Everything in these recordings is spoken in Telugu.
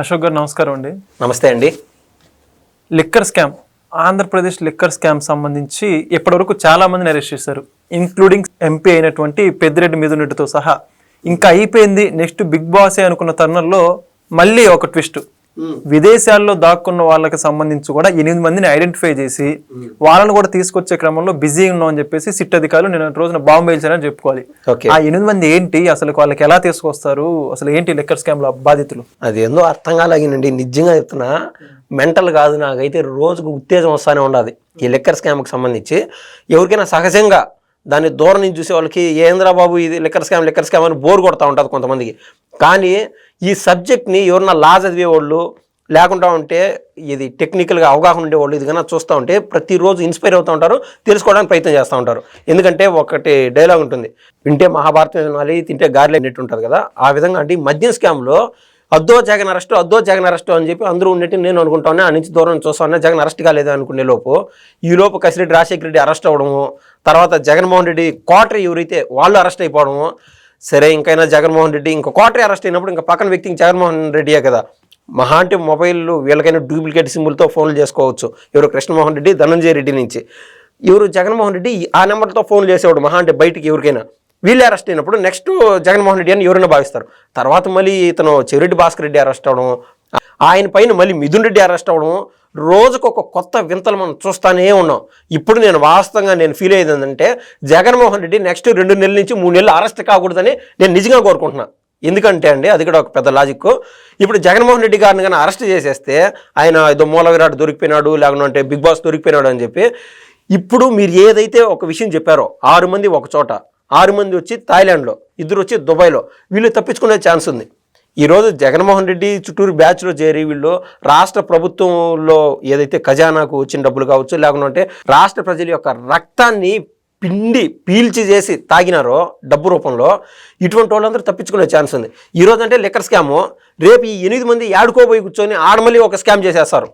అశోక్ గారు నమస్కారం అండి. నమస్తే అండి. Liquor scam Andhra Pradesh liquor scam సంబంధించి ఇప్పటివరకు చాలా మందిని అరెస్ట్ చేశారు. ఇంక్లూడింగ్ ఎంపీ అయినటువంటి పెద్దిరెడ్డి మిథునరెడ్డితో సహా. ఇంకా అయిపోయింది నెక్స్ట్ బిగ్ బాసే అనుకున్న తరుణంలో మళ్ళీ ఒక ట్విస్ట్. విదేశాల్లో దాక్కున్న వాళ్ళకి సంబంధించి కూడా ఎనిమిది మందిని ఐడెంటిఫై చేసి వాళ్ళని కూడా తీసుకొచ్చే క్రమంలో బిజీ ఉన్నాం అని చెప్పేసి సిట్ అధికారులు నిన్న రోజున బాంబు వేల్చారని చెప్పుకోవాలి. ఆ ఎనిమిది మంది ఏంటి? అసలు వాళ్ళకి ఎలా తీసుకొస్తారు? అసలు ఏంటి లిక్కర్ స్కామ్లో బాధితులు? అది ఏందో అర్థం కాలేగినండి నిజంగా చెప్తున్నా మెంటల్ కాదు నాకైతే రోజుకు ఉత్తేజం వస్తానే ఉండదు ఈ లిక్కర్ స్కామ్కి సంబంధించి ఎవరికైనా సహజంగా దాన్ని దూరం నుంచి చూసే వాళ్ళకి ఏంద్రా బాబు ఇది లిక్కర్ స్కామ్ లిక్కర్ స్కామ్ అని బోర్ కొడతా ఉంటుంది కొంతమందికి. కానీ ఈ సబ్జెక్ట్ని ఎవరన్నా లా చదివేవాళ్ళు లేకుండా ఉంటే ఇది టెక్నికల్గా అవగాహన ఉండేవాళ్ళు ఇది కన్నా చూస్తూ ఉంటే ప్రతిరోజు ఇన్స్పైర్ అవుతూ ఉంటారు తెలుసుకోవడానికి ప్రయత్నం చేస్తూ ఉంటారు. ఎందుకంటే ఒకటి డైలాగ్ ఉంటుంది వింటే మహాభారతం వినాలి తింటే గారెలు ఉంటుంది కదా. ఆ విధంగా అంటే ఈ మద్యం స్కామ్లో అద్దో జగన్ అరెస్టు అద్దో జగన్ అరెస్టు అని చెప్పి అందరూ ఉండేటి నేను అనుకుంటాను ఆ నుంచి దూరం చూస్తాను జగన్ అరెస్ట్ కాలేదు అనుకునే లోపు ఈ లోపు కసిరెడ్డి రాజశేఖర రెడ్డి అరెస్ట్ అవ్వడము తర్వాత జగన్మోహన్ రెడ్డి క్వార్టర్ ఎవరైతే వాళ్ళు అరెస్ట్ అయిపోవడము సరే ఇంకైనా జగన్మోహన్ రెడ్డి ఇంకా క్వార్టర్ అరెస్ట్ అయినప్పుడు ఇంకా పక్కన వ్యక్తికి జగన్మోహన్ రెడ్డియే కదా. మహా అంటే మొబైల్ వీళ్ళకైనా డూప్లికేట్ సింబుల్తో ఫోన్లు చేసుకోవచ్చు. ఎవరు కృష్ణమోహన్ రెడ్డి ధనంజయ రెడ్డి నుంచి. ఎవరు జగన్మోహన్ రెడ్డి ఆ నెంబర్తో ఫోన్ చేసేవాడు మహా అంటే బయటికి ఎవరికైనా. వీళ్ళు అరెస్ట్ అయినప్పుడు నెక్స్ట్ జగన్మోహన్ రెడ్డి అని ఎవరైనా భావిస్తారు. తర్వాత మళ్ళీ ఇతను చెవిరెడ్డి భాస్కర్ రెడ్డి అరెస్ట్ అవడం ఆయన పైన మళ్ళీ మిథున్ రెడ్డి అరెస్ట్ అవడం రోజుకు ఒక కొత్త వింతలు మనం చూస్తానే ఉన్నాం. ఇప్పుడు నేను వాస్తవంగా నేను ఫీల్ అయ్యేది ఏంటంటే జగన్మోహన్ రెడ్డి నెక్స్ట్ రెండు నెలల నుంచి మూడు నెలలు అరెస్ట్ కాకూడదని నేను నిజంగా కోరుకుంటున్నాను ఎందుకంటే అండి అది కూడా ఒక పెద్ద లాజిక్ ఇప్పుడు జగన్మోహన్ రెడ్డి గారిని కానీ అరెస్ట్ చేసేస్తే ఆయన ఏదో మూల విరాట్ దొరికిపోయినాడు లేకుంటే బిగ్ బాస్ దొరికిపోయినాడు అని చెప్పి ఇప్పుడు మీరు ఏదైతే ఒక విషయం చెప్పారో ఆరు మంది ఒక చోట ఆరు మంది వచ్చి థాయిలాండ్లో ఇద్దరు వచ్చి దుబాయ్లో. వీళ్ళు తప్పించుకునే ఛాన్స్ ఉంది. ఈరోజు జగన్మోహన్ రెడ్డి చుట్టూరు బ్యాచ్లో చేరి వీళ్ళు రాష్ట్ర ప్రభుత్వంలో ఏదైతే ఖజానాకు వచ్చిన డబ్బులు కావచ్చు లేకుంటే రాష్ట్ర ప్రజల యొక్క రక్తాన్ని పిండి పీల్చి చేసి తాగినారో డబ్బు రూపంలో ఇటువంటి వాళ్ళందరూ తప్పించుకునే ఛాన్స్ ఉంది. ఈరోజు అంటే లిక్కర్ స్కాము. రేపు ఈ ఎనిమిది మంది ఆడుకోబోయి కూర్చొని ఆడ మళ్ళీ ఒక స్కామ్ చేసేస్తారు.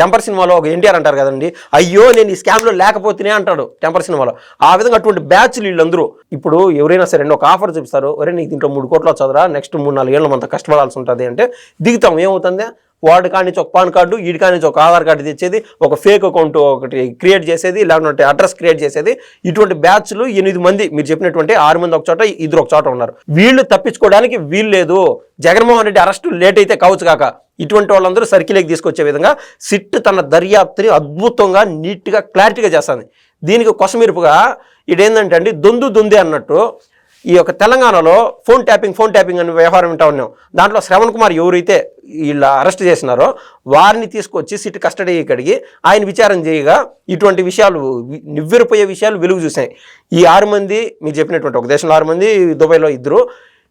టెంపర్ సినిమాలో ఒక ఎన్టీఆర్ అంటారు కదండి అయ్యో నేను ఈ స్కామ్లో లేకపోతేనే అంటాడు టెంపర్ సినిమాలో. ఆ విధంగా అటువంటి బ్యాచ్లు వీళ్ళందరూ. ఇప్పుడు ఎవరైనా సరే ఒక ఆఫర్ చూపిస్తారు ఒరే నీకు దీంట్లో మూడు కోట్లు చదరా నెక్స్ట్ మూడు నాలుగు ఏళ్ళు అంత కష్టపడాల్సి ఉంటుంది అంటే దిగుతాం. ఏమవుతుంది? వాడి కానించి ఒక పాన్ కార్డు వీడి కానించి ఒక ఆధార్ కార్డు తెచ్చేది ఒక ఫేక్ అకౌంట్ ఒకటి క్రియేట్ చేసేది లేకుంటే అడ్రస్ క్రియేట్ చేసేది. ఇటువంటి బ్యాచ్లు ఎనిమిది మంది మీరు చెప్పినటువంటి ఆరు మంది ఒక చోట ఇద్దరు ఒక చోట ఉన్నారు. వీళ్ళు తప్పించుకోవడానికి వీలు లేదు జగన్మోహన్ రెడ్డి అరెస్ట్ లేట్ అయితే కావచ్చు కాక. ఇటువంటి వాళ్ళందరూ సర్కిల్కి తీసుకొచ్చే విధంగా సిట్ తన దర్యాప్తుని అద్భుతంగా నీట్గా క్లారిటీగా చేస్తుంది. దీనికి కొసమెరుపుగా ఇదేంటంటే అండి దొందు దొంది అన్నట్టు ఈ యొక్క తెలంగాణలో ఫోన్ ట్యాపింగ్ ఫోన్ ట్యాపింగ్ అనే వ్యవహారం వింటా ఉన్నాం. దాంట్లో శ్రవణ్ కుమార్ ఎవరైతే వీళ్ళ అరెస్ట్ చేసినారో వారిని తీసుకొచ్చి సిట్ కస్టడీ కడిగి ఆయన విచారం చేయగా ఇటువంటి విషయాలు నివ్వెరిపోయే విషయాలు వెలుగు చూసాయి ఈ ఆరు మంది మీరు చెప్పినటువంటి ఒక దేశంలో ఆరు మంది దుబాయ్లో ఇద్దరు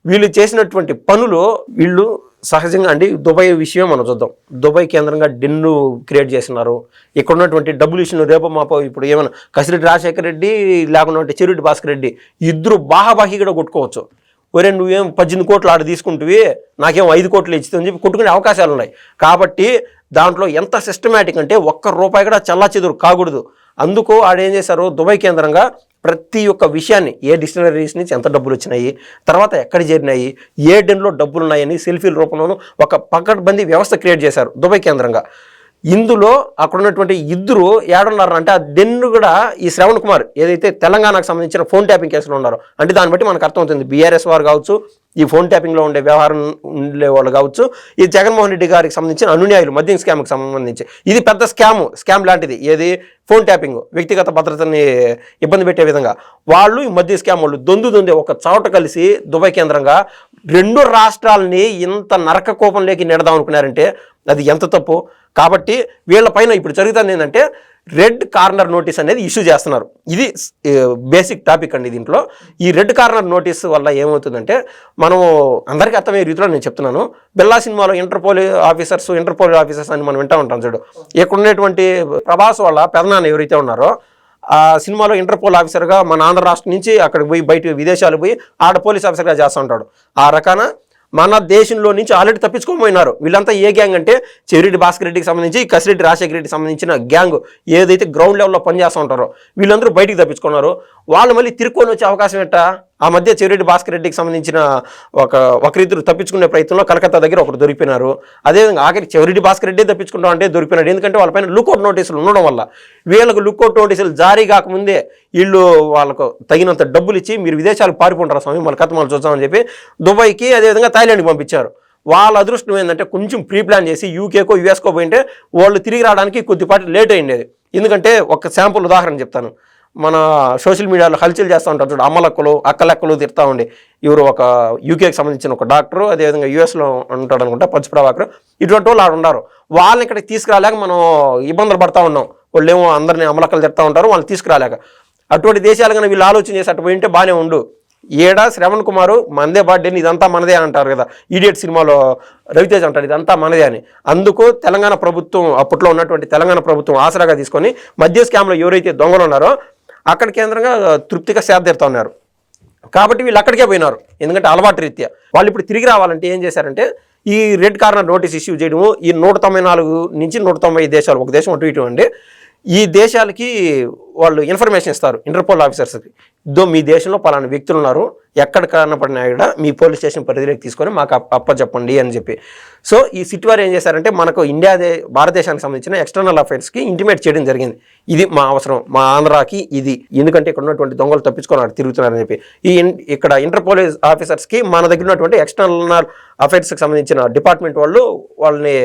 వీళ్ళు చేసినటువంటి పనులు వీళ్ళు సహజంగా అండి దుబాయ్ విషయం మనం చూద్దాం. దుబాయ్ కేంద్రంగా డిన్ను క్రియేట్ చేస్తున్నారు. ఇక్కడ ఉన్నటువంటి డబ్బులు ఇచ్చిన రేపు మాపో ఇప్పుడు ఏమైనా కసిరెడ్డి రాజశేఖర రెడ్డి లేకుండా చెరురెడ్డి భాస్కర్ రెడ్డి ఇద్దరు బాహాబాహి కూడా కొట్టుకోవచ్చు. ఒరే నువ్వేం పద్దెనిమిది కోట్లు ఆడ తీసుకుంటువి? నాకేం ఐదు కోట్లు ఇచ్చుతుంది చెప్పి కొట్టుకునే అవకాశాలు ఉన్నాయి. కాబట్టి దాంట్లో ఎంత సిస్టమేటిక్ అంటే ఒక్క రూపాయి కూడా చల్లా చెదురు కాకూడదు. అందుకు ఆడేం చేశారు? దుబాయ్ కేంద్రంగా ప్రతి ఒక్క విషయాన్ని ఏ డిక్షనరీస్ నుంచి ఎంత డబ్బులు వచ్చినాయి తర్వాత ఎక్కడ చేరినాయి ఏ డెన్లో డబ్బులు ఉన్నాయని సెల్ఫీల రూపంలోనూ ఒక పకడ్బందీ వ్యవస్థ క్రియేట్ చేశారు దుబాయ్ కేంద్రంగా. ఇందులో అక్కడ ఉన్నటువంటి ఇద్దరు ఏడున్నారు అంటే ఆ డెన్ను కూడా ఈ శ్రవణ్ కుమార్ ఏదైతే తెలంగాణకు సంబంధించిన ఫోన్ ట్యాపింగ్ కేసులు ఉన్నారో అంటే దాన్ని బట్టి మనకు అర్థమవుతుంది. బీఆర్ఎస్ వారు కావచ్చు ఈ ఫోన్ ట్యాపింగ్లో ఉండే వ్యవహారం ఉండే వాళ్ళు కావచ్చు ఈ జగన్మోహన్ రెడ్డి గారికి సంబంధించిన అనున్యాయులు మద్యం స్కామ్కి సంబంధించి. ఇది పెద్ద స్కామ్ స్కామ్ లాంటిది. ఏది? Phone tapping. వ్యక్తిగత భద్రతని ఇబ్బంది పెట్టే విధంగా. వాళ్ళు ఈ మద్య స్కామ్ వాళ్ళు దొందు దొందే ఒక చోట కలిసి దుబాయ్ కేంద్రంగా రెండు రాష్ట్రాలని ఇంత నరక కోపంలోకి నెడదాం అనుకున్నారంటే అది ఎంత తప్పు? కాబట్టి వీళ్ళపైన ఇప్పుడు జరుగుతుంది ఏంటంటే రెడ్ కార్నర్ నోటీస్ అనేది ఇష్యూ చేస్తున్నారు. ఇది బేసిక్ టాపిక్ అండి దీంట్లో. ఈ రెడ్ కార్నర్ నోటీస్ వల్ల ఏమవుతుందంటే మనం అందరికీ అర్థమయ్యే రీతిలో నేను చెప్తున్నాను. బెల్లా సినిమాలో ఇంటర్పోల్ ఆఫీసర్స్ ఇంటర్పోల్ ఆఫీసర్స్ అని మనం వింటూ ఉంటాం చూడు. ఇక్కడ ఉన్నటువంటి ప్రభాస్ వాళ్ళ పెదనాన్న ఎవరైతే ఉన్నారో ఆ సినిమాలో ఇంటర్పోల్ ఆఫీసర్గా మన ఆంధ్ర రాష్ట్రం నుంచి అక్కడికి పోయి బయట విదేశాలు పోయి ఆడ పోలీస్ ఆఫీసర్గా చేస్తూ ఉంటాడు. ఆ రకాన మన దేశంలో నుంచి ఆల్రెడీ తప్పించుకోపోయినారు వీళ్ళంతా ఏ గ్యాంగ్ అంటే చెవిరెడ్డి భాస్కర్ రెడ్డికి సంబంధించి కసిరెడ్డి రాజశేఖర రెడ్డికి సంబంధించిన గ్యాంగ్ ఏదైతే గ్రౌండ్ లెవెల్లో పనిచేస్తూ ఉంటారో వీళ్ళందరూ బయటికి తప్పించుకున్నారు. వాళ్ళు మళ్ళీ తిరుక్కొని వచ్చే అవకాశం ఎట్టా? ఆ మధ్య చెవిరెడ్డి భాస్కర్ రెడ్డికి సంబంధించిన ఒక ఒకరిద్దరు తప్పించుకునే ప్రయత్నంలో కలకత్తా దగ్గర ఒకరు దొరికిపోయినారు. అదేవిధంగా ఆఖరి చెవిరెడ్డి భాస్కర్ రెడ్డి తప్పించుకుంటాం అంటే దొరికిపోయినాడు. ఎందుకంటే వాళ్ళపైన లుకౌట్ నోటీసులు ఉండడం వల్ల. వీళ్ళకు లుకౌట్ నోటీసులు జారీ కాకముందే వీళ్ళు వాళ్ళకు తగినంత డబ్బులు ఇచ్చి మీరు విదేశాలకు పారిపోంటారు స్వామి వాళ్ళ కథ మళ్ళీ చూద్దామని చెప్పి దుబాయ్కి అదేవిధంగా థాయిలాండ్కి పంపించారు. వాళ్ళ అదృష్టం ఏంటంటే కొంచెం ప్రీ ప్లాన్ చేసి యూకేకో యుఎస్కో పోయింటే వాళ్ళు తిరిగి రావడానికి కొద్దిపాటి లేట్ అయ్యేది ఎందుకంటే ఒక శాంపుల్ ఉదాహరణ చెప్తాను. మన సోషల్ మీడియాలో హల్చల్ చేస్తూ ఉంటారు చూడు అమ్మలక్కలు అక్కలక్కలు తిడతా ఉండే. ఇವರು ఒక యూకేకి సంబంధించిన ఒక డాక్టరు అదేవిధంగా యూఎస్లో ఉంటాడు అనుకుంటా పచ్చి ప్రభాకర్. ఇటువంటి వాళ్ళు ఆడ ఉన్నారు. వాళ్ళని ఇక్కడికి తీసుకురాలేక మనం ఇబ్బందులు పడతా ఉన్నాం. వాళ్ళు ఏమో అందరిని అమలక్కలు తిడతా ఉంటారు వాళ్ళని తీసుకురాలేక. అటువంటి దేశాలు కానీ వీళ్ళు ఆలోచన చేసి అటు పోయింటే బాగానే ఉండు. ఏడా శ్రవణ్ కుమారు మనదే బర్త్డే ఇదంతా మనదే అంటారు కదా. ఈడియట్ సినిమాలో రవితేజ్ అంటాడు ఇదంతా మనదే అని. అందుకు తెలంగాణ ప్రభుత్వం అప్పట్లో ఉన్నటువంటి తెలంగాణ ప్రభుత్వం ఆసరాగా తీసుకొని మధ్య స్కామ్లో ఎవరైతే దొంగలు ఉన్నారో అక్కడ కేంద్రంగా తృప్తిగా సేదతీరుతా ఉన్నారు. కాబట్టి వీళ్ళు అక్కడికే పోయినారు. ఎందుకంటే అలవాటు రీత్యా. వాళ్ళు ఇప్పుడు తిరిగి రావాలంటే ఏం చేశారంటే ఈ రెడ్ కార్నర్ నోటీస్ ఇష్యూ చేయడము ఈ నూట తొంభై నాలుగు నుంచి నూట తొంభై దేశాలు ఒక దేశం అటు ఇటు అండి ఈ దేశాలకి వాళ్ళు ఇన్ఫర్మేషన్ ఇస్తారు ఇంటర్పోల్ ఆఫీసర్స్కి దో మీ దేశంలో పలానా వ్యక్తులు ఉన్నారు ఎక్కడ కనపడినా కూడా మీ పోలీస్ స్టేషన్ పరిధిలోకి తీసుకొని మాకు అప్ప అప్పచెప్పండి అని చెప్పి. సో ఈ సిటీ వారు ఏం చేశారంటే మనకు ఇండియా భారతదేశానికి సంబంధించిన ఎక్స్టర్నల్ అఫైర్స్కి ఇంటిమేట్ చేయడం జరిగింది. ఇది మా అవసరం మా ఆంధ్రాకి ఇది. ఎందుకంటే ఇక్కడ ఉన్నటువంటి దొంగలు తప్పించుకున్నారు తిరుగుతున్నారని చెప్పి. ఈ ఇన్- ఇక్కడ ఇంటర్పోల్ ఆఫీసర్స్కి మన దగ్గర ఉన్నటువంటి ఎక్స్టర్నల్ అఫైర్స్కి సంబంధించిన డిపార్ట్మెంట్ వాళ్ళు వాళ్ళని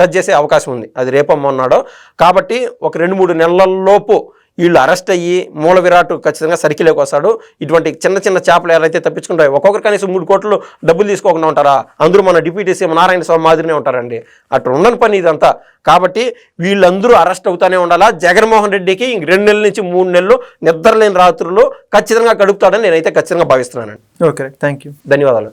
టచ్ చేసే అవకాశం ఉంది. అది రేపమ్మన్నాడో కాబట్టి ఒక రెండు మూడు నెలల్లోపు వీళ్ళు అరెస్ట్ అయ్యి మూల విరాట్ ఖచ్చితంగా సర్కిల్లోకి వస్తాడు. ఇటువంటి చిన్న చిన్న చేపలు ఎవరైతే తప్పించుకుంటారో ఒక్కొక్కరు కనీసం మూడు కోట్లు డబ్బులు తీసుకోకుండా ఉంటారా? అందరూ మన డిప్యూటీ సీఎం నారాయణ స్వామి మాదిరినే ఉంటారండి. అటు ఉండని పని ఇదంతా. కాబట్టి వీళ్ళందరూ అరెస్ట్ అవుతానే ఉండాలా? జగన్మోహన్ రెడ్డికి ఇంక రెండు నెలల నుంచి మూడు నెలలు నిద్రలేని రాత్రులు ఖచ్చితంగా గడుపుతాడని నేనైతే ఖచ్చితంగా భావిస్తున్నానండి. ఓకే థ్యాంక్ యూ ధన్యవాదాలు.